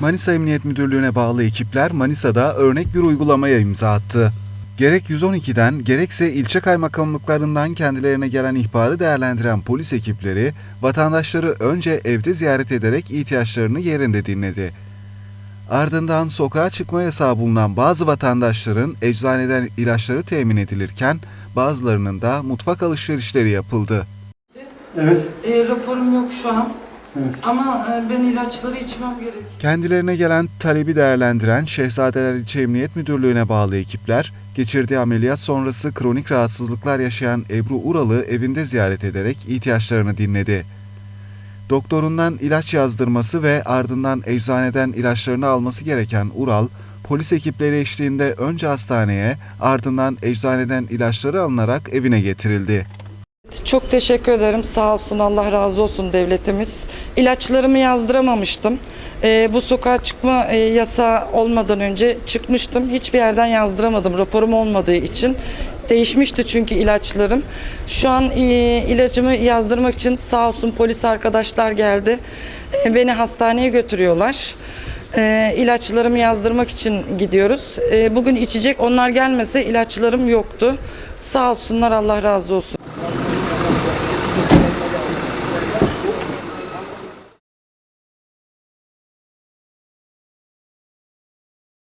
Manisa Emniyet Müdürlüğü'ne bağlı ekipler Manisa'da örnek bir uygulamaya imza attı. Gerek 112'den gerekse ilçe kaymakamlıklarından kendilerine gelen ihbarı değerlendiren polis ekipleri vatandaşları önce evde ziyaret ederek ihtiyaçlarını yerinde dinledi. Ardından sokağa çıkma yasağı bulunan bazı vatandaşların eczaneden ilaçları temin edilirken bazılarının da mutfak alışverişleri yapıldı. Evet. E, raporum yok şu an. Evet. Ama e, ben ilaçları içmem gerek. Kendilerine gelen talebi değerlendiren Şehzadeler İlçe Emniyet Müdürlüğü'ne bağlı ekipler, geçirdiği ameliyat sonrası kronik rahatsızlıklar yaşayan Ebru Ural'ı evinde ziyaret ederek ihtiyaçlarını dinledi. Doktorundan ilaç yazdırması ve ardından eczaneden ilaçlarını alması gereken Ural, polis ekipleri eşliğinde önce hastaneye, ardından eczaneden ilaçları alınarak evine getirildi. Çok teşekkür ederim. Sağ olsun Allah razı olsun devletimiz. İlaçlarımı yazdıramamıştım. E, bu sokağa çıkma e, yasağı olmadan önce çıkmıştım. Hiçbir yerden yazdıramadım raporum olmadığı için. Değişmişti çünkü ilaçlarım. Şu an e, ilacımı yazdırmak için sağ olsun polis arkadaşlar geldi. E, beni hastaneye götürüyorlar. E, ilaçlarımı yazdırmak için gidiyoruz. E, bugün içecek onlar gelmese ilaçlarım yoktu. Sağ olsunlar Allah razı olsun. Thank you.